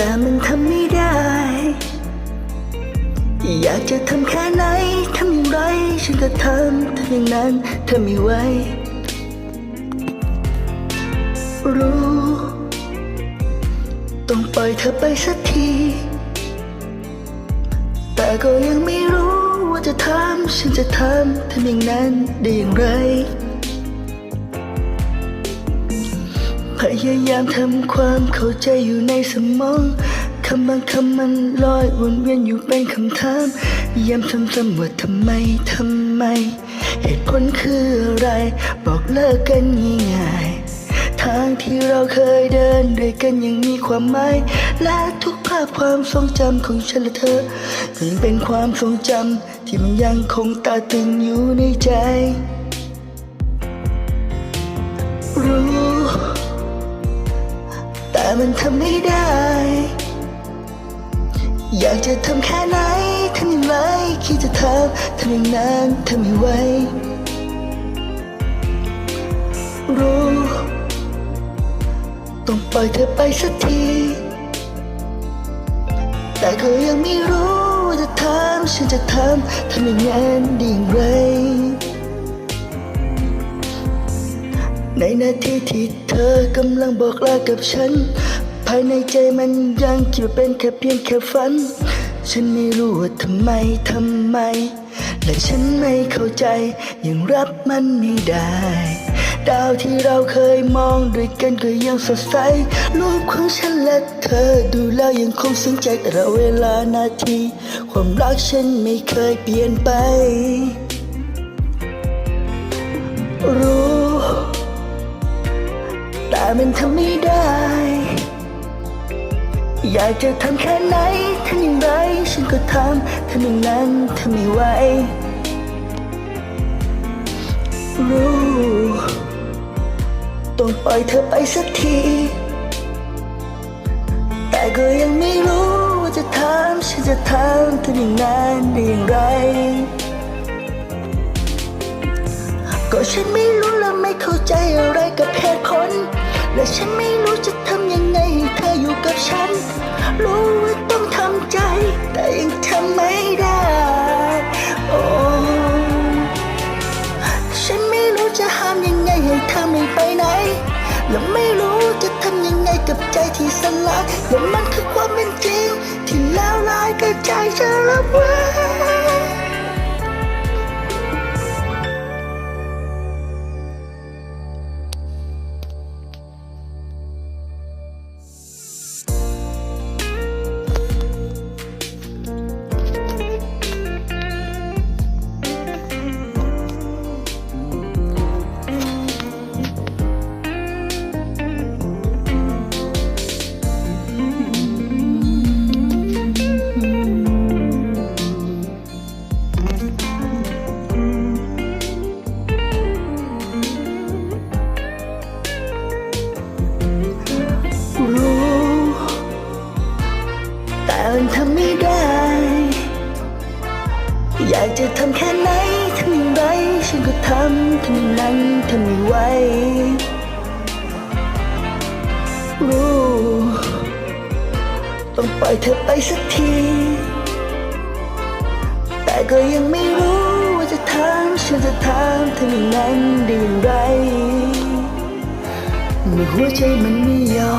แต่มันทำไม่ได้ อยากจะทำแค่ไหนทำอย่างไร ฉันก็ทำทำอย่างนั้นทำไม่ไหวรู้ ต้องปล่อยเธอไปสักที แต่ก็ยังไม่รู้ว่าจะทำฉันจะทำทำอย่างนั้นได้อย่างไร พยายามทำความเข้าใจอยู่ในสมองคำบางคำมันลอยวนเวียนอยู่เป็นคำถามย้ำซ้ำๆว่าทำไมทำไม เหตุผลคืออะไร บอกเลิกกันง่ายๆทางที่เราเคยเดินด้วยกันยังมีความหมาย และทุกภาพความทรงจำของฉันและเธอยังเป็นความทรงจำที่มันยังคงตาตึงอยู่ในใจ รู้ มันทำไม่ได้ อยากจะทำแค่ไหนทำย่างไรคิดจะทำทำอย่างนั้นทำไม่ไหวรู้ต้องปล่อยเธอไปสักที แต่ก็ยังไม่รู้ว่าจะทำฉันจะทำทำอย่างนั้นได้อย่างไร ในนาทีที่เธอกำลังบอกลากับฉัน ภายในใจมันยังคิดว่าเป็นแค่เพียงแค่ฝัน ฉันไม่รู้ว่าทำไมทำไม และฉันไม่เข้าใจยังรับมันไม่ได้ ดาวที่เราเคยมองด้วยกันก็ยังสดใส รูปของฉันและเธอดูแล้วยังคงซึ้งใจแต่ละเวลานาที ความรักฉันไม่เคยเปลี่ยนไป มันทำไม่ได้ อยากจะทำแค่ไหนทำอย่างไรฉันก็ทำทำอย่างนั้นทำไม่ไหวรู้ต้องปล่อยเธอไปสักที แต่ก็ยังไม่รู้ว่าจะทำฉันจะทำทำอย่างนั้นได้อย่างไร ก็ฉันไม่รู้และไม่เข้าใจอะไรกับ ว่ามันคือความเป็นจริง ที่แล้วลายกับใจจะรับไว้ อยากจะทำแค่ไหนทำอย่างไร ฉันก็ทำทำอย่างนั้นทำไม่ไหวรู้ต้องปล่อยเธอไปสักที แต่ก็ยังไม่รู้ว่าจะทำฉันจะทำทำอย่างนั้นได้อย่างไรเมื่อหัวใจมันไม่ยอ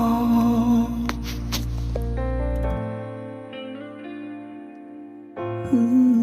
ม Mm-hmm.